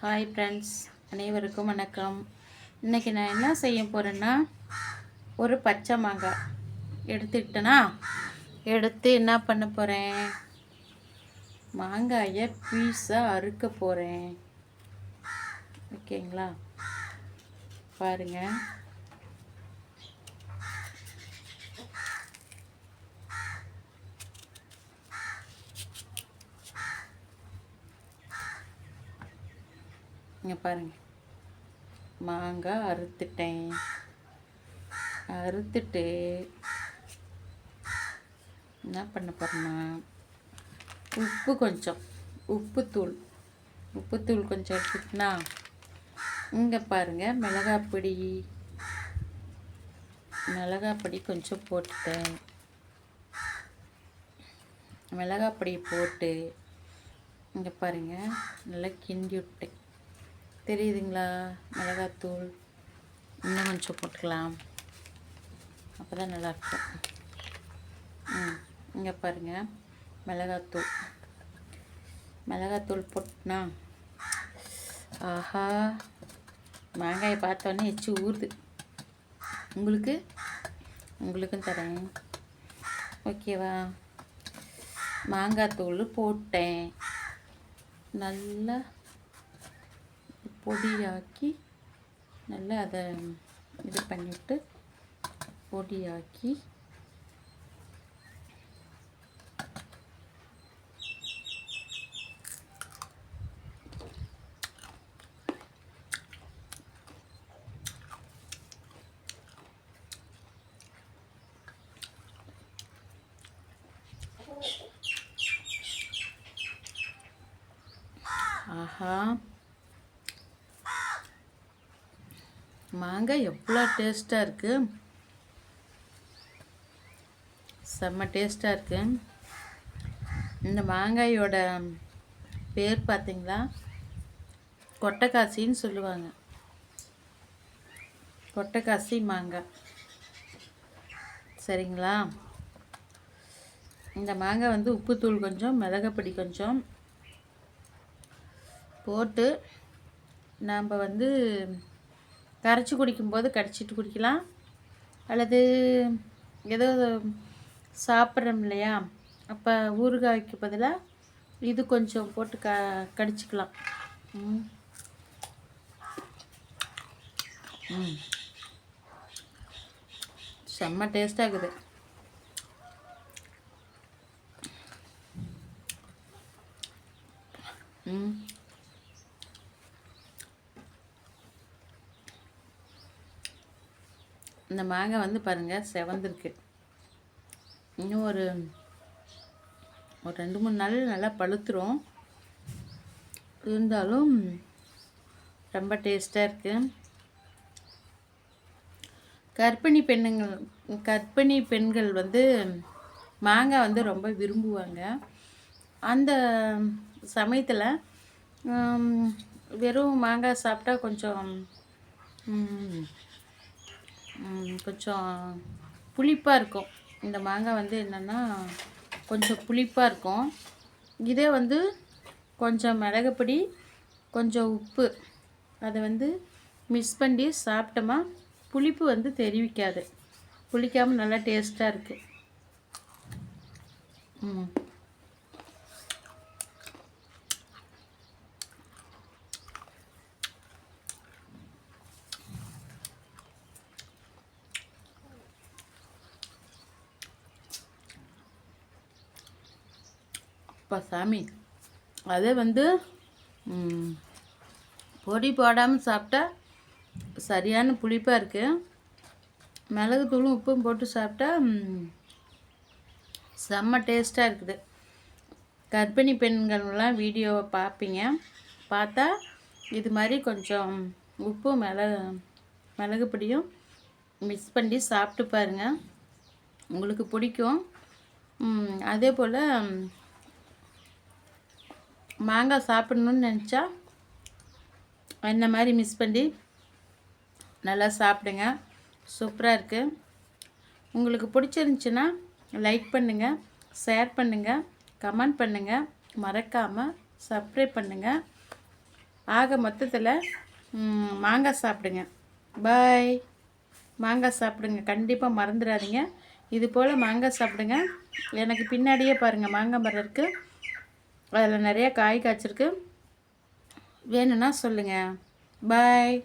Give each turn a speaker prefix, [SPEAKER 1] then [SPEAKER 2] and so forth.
[SPEAKER 1] Hi friends அனைவருக்கும் வணக்கம். இன்றைக்கி நான் என்ன செய்ய போகிறேன்னா ஒரு பச்சை மாங்காய் எடுத்துக்கிட்டேன்னா எடுத்து என்ன பண்ண போகிறேன் மாங்காயை பீஸாக அறுக்க போகிறேன் ஓகேங்களா? பாருங்கள் இங்கே பாருங்கள் மாங்காய் அறுத்துட்டேன். அறுத்துட்டு என்ன பண்ண போகிறேன்னா உப்பு கொஞ்சம். உப்புத்தூள். உப்புத்தூள் கொஞ்சம் எடுத்துக்கிட்டா இங்கே பாருங்கள் மிளகாய் பொடி. மிளகாய் பொடி கொஞ்சம் போட்டுட்டேன். மிளகாய் பொடி போட்டு இங்கே பாருங்கள் நல்லா கிண்டி விட்டேன் தெரியுதுங்களா? மிளகாத்தூள் இன்னும் கொஞ்சம் போட்டுக்கலாம். அப்போ தான் நல்லாயிருக்கும் ம் இங்கே பாருங்கள் மிளகாத்தூள். மிளகாத்தூள் போட்டுனா ஆஹா மாங்காயை பார்த்தோன்னே எச்சு ஊறுது. உங்களுக்கு? உங்களுக்கும் தரேன். ஓகேவா? மாங்காய் தூள் போட்டேன். நல்லா பொடியாக்கி நல்லா அதை இது பண்ணிவிட்டு பொடியாக்கி ஆஹா. மாங்காய் எவ்வளோ டேஸ்ட்டாக இருக்குது செம்ம டேஸ்ட்டாக இருக்குது இந்த மாங்காயோட பேர் பார்த்தீங்களா? கொட்டைக்காசின்னு சொல்லுவாங்க. கொட்டைக்காசி மாங்காய் சரிங்களா? இந்த மாங்காய் வந்து உப்புத்தூள் கொஞ்சம் மிளகாப்பொடி கொஞ்சம் போட்டு நாம் வந்து கரைச்சி குடிக்கும்போது கடிச்சிட்டு குடிக்கலாம். அல்லது ஏதோ சாப்பிட்றோம் இல்லையா? அப்போ ஊறுகாய்க்கு பதிலாக இது கொஞ்சம் போட்டு க கடிச்சிக்கலாம். ம். செம்ம டேஸ்ட்டாக இருக்குது. ம். இந்த மாங்காய் வந்து பாருங்கள் செவந்திருக்கு. இன்னும் ஒரு ஒரு ரெண்டு மூணு நாள் நல்லா பழுத்துரும். இருந்தாலும் ரொம்ப டேஸ்ட்டாக இருக்குது கர்ப்பிணி பெண்ணுங்கள் கர்ப்பிணி பெண்கள் வந்து மாங்காய் வந்து ரொம்ப விரும்புவாங்க. அந்த சமயத்தில் வெறும் மாங்காய் சாப்பிட்டா கொஞ்சம் கொஞ்சம் புளிப்பாக இருக்கும். இந்த மாங்காய் வந்து என்னென்னா கொஞ்சம் புளிப்பாக இருக்கும். இதே வந்து கொஞ்சம் மிளகுப்பொடி கொஞ்சம் உப்பு. அதை வந்து மிக்ஸ் பண்ணி சாப்பிட்டோமா புளிப்பு வந்து தெரிவிக்காது. புளிக்காமல் நல்லா டேஸ்ட்டாக இருக்குது ம். அப்பா சாமி. அதே வந்து பொடி போடாமல் சாப்பிட்டா சரியான புளிப்பாக இருக்குது மிளகுத்தூளும் உப்பும் போட்டு சாப்பிட்டா செம்ம டேஸ்ட்டாக இருக்குது. கர்ப்பிணி பெண்கள்லாம் வீடியோவை பார்ப்பீங்க. பார்த்தா இது மாதிரி கொஞ்சம் உப்பு மிளகு மிளகு பொடியும் மிக்ஸ் பண்ணி சாப்பிட்டு பாருங்கள் உங்களுக்கு பிடிக்கும். அதே போல் மாங்காய் சாப்பிட்ணுன்னு நினச்சா இந்த மாதிரி மிஸ் பண்ணி நல்லா சாப்பிடுங்க. சூப்பராக இருக்குது உங்களுக்கு பிடிச்சிருந்துச்சின்னா லைக் பண்ணுங்கள் ஷேர் பண்ணுங்கள் கமெண்ட் பண்ணுங்கள் மறக்காமல் சப்ஸ்கிரைப் பண்ணுங்கள் ஆக மொத்தத்தில் மாங்காய் சாப்பிடுங்க. பாய் மாங்காய் சாப்பிடுங்க. கண்டிப்பாக மறந்துடாதீங்க. இது போல் மாங்காய் சாப்பிடுங்க. எனக்கு பின்னாடியே பாருங்கள் மாங்காய் மரம் இருக்குது அதில் நிறைய காய் காய்ச்சிருக்கு. வேணும்னா சொல்லுங்கள் பாய்